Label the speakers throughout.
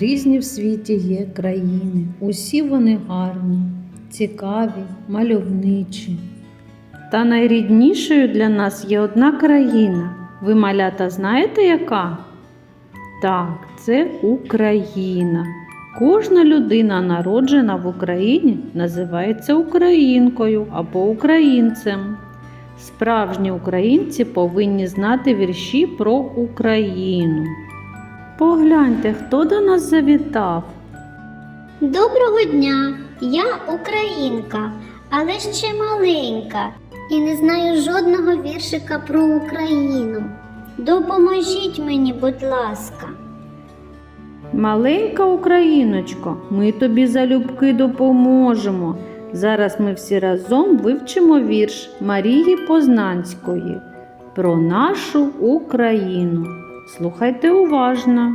Speaker 1: Різні в світі є країни, усі вони гарні, цікаві, мальовничі. Та найріднішою для нас є одна країна. Ви, малята, знаєте яка? Так, це Україна. Кожна людина, народжена в Україні, називається українкою або українцем. Справжні українці повинні знати вірші про Україну. Погляньте, хто до нас завітав.
Speaker 2: Доброго дня! Я українка, але ще маленька і не знаю жодного віршика про Україну. Допоможіть мені, будь ласка.
Speaker 1: Маленька україночко, ми тобі залюбки допоможемо. Зараз ми всі разом вивчимо вірш Марії Познанської про нашу Україну. Слухайте уважно.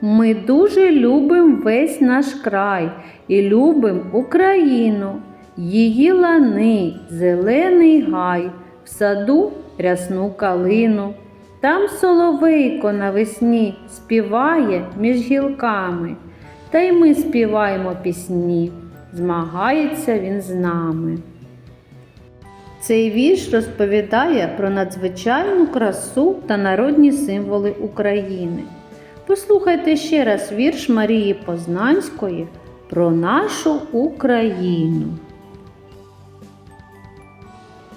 Speaker 1: Ми дуже любим весь наш край і любим Україну, її лани, зелений гай, в саду рясну калину. Там соловейко навесні співає між гілками, та й ми співаємо пісні, змагається він з нами. Цей вірш розповідає про надзвичайну красу та народні символи України. Послухайте ще раз вірш Марії Познанської про нашу Україну.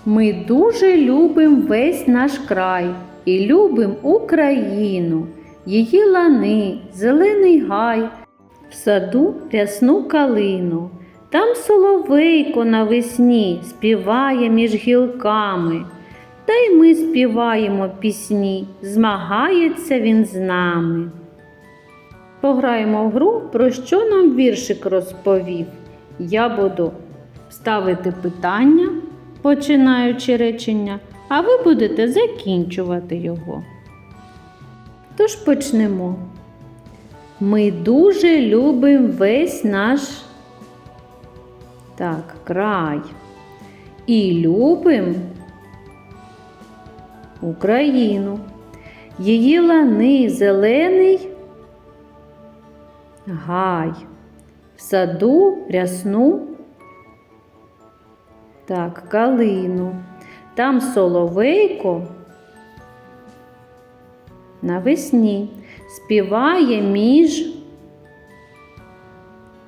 Speaker 1: Ми дуже любим весь наш край і любим Україну, її лани, зелений гай, в саду рясну калину. Там соловейко навесні співає між гілками. Та й ми співаємо пісні, змагається він з нами. Пограємо в гру, про що нам віршик розповів. Я буду ставити питання, починаючи речення, а ви будете закінчувати його. Тож почнемо. Ми дуже любимо весь наш так, край. І любим Україну. Її лани зелений гай. В саду рясну так, калину. Там соловейко навесні співає між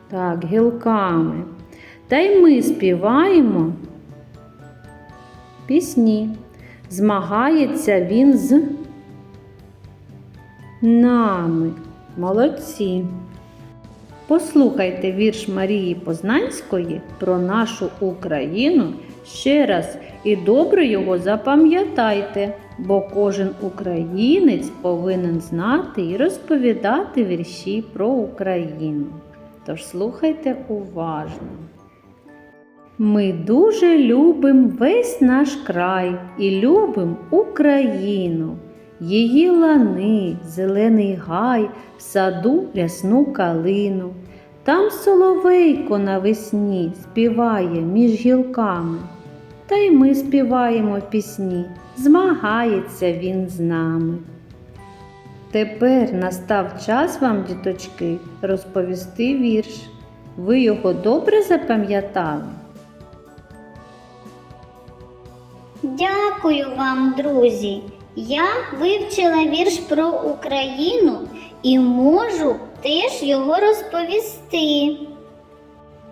Speaker 1: так, гілками. Та й ми співаємо пісні. Змагається він з нами. Молодці. Послухайте вірш Марії Познанської про нашу Україну ще раз і добре його запам'ятайте, бо кожен українець повинен знати і розповідати вірші про Україну. Тож слухайте уважно. Ми дуже любим весь наш край і любим Україну, її лани, зелений гай, в саду рясну калину. Там соловейко навесні співає між гілками. Та й ми співаємо пісні, змагається він з нами. Тепер настав час вам, діточки, розповісти вірш. Ви його добре запам'ятали?
Speaker 2: Дякую вам, друзі. Я вивчила вірш про Україну і можу теж його розповісти.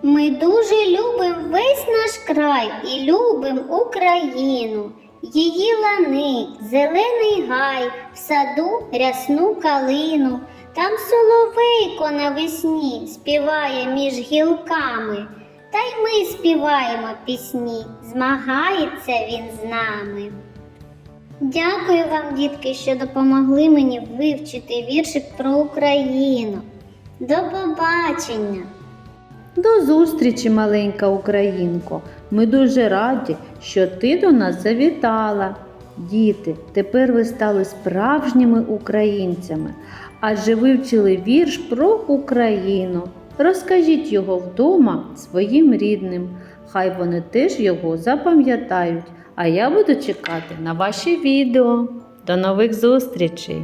Speaker 2: Ми дуже любимо весь наш край і любимо Україну, її лани, зелений гай, в саду рясну калину. Там соловейко навесні співає між гілками. Та й ми співаємо пісні, змагається він з нами. Дякую вам, дітки, що допомогли мені вивчити віршик про Україну. До побачення!
Speaker 1: До зустрічі, маленька українко. Ми дуже раді, що ти до нас завітала. Діти, тепер ви стали справжніми українцями, адже вивчили вірш про Україну. Розкажіть його вдома своїм рідним. Хай вони теж його запам'ятають. А я буду чекати на ваші відео. До нових зустрічей!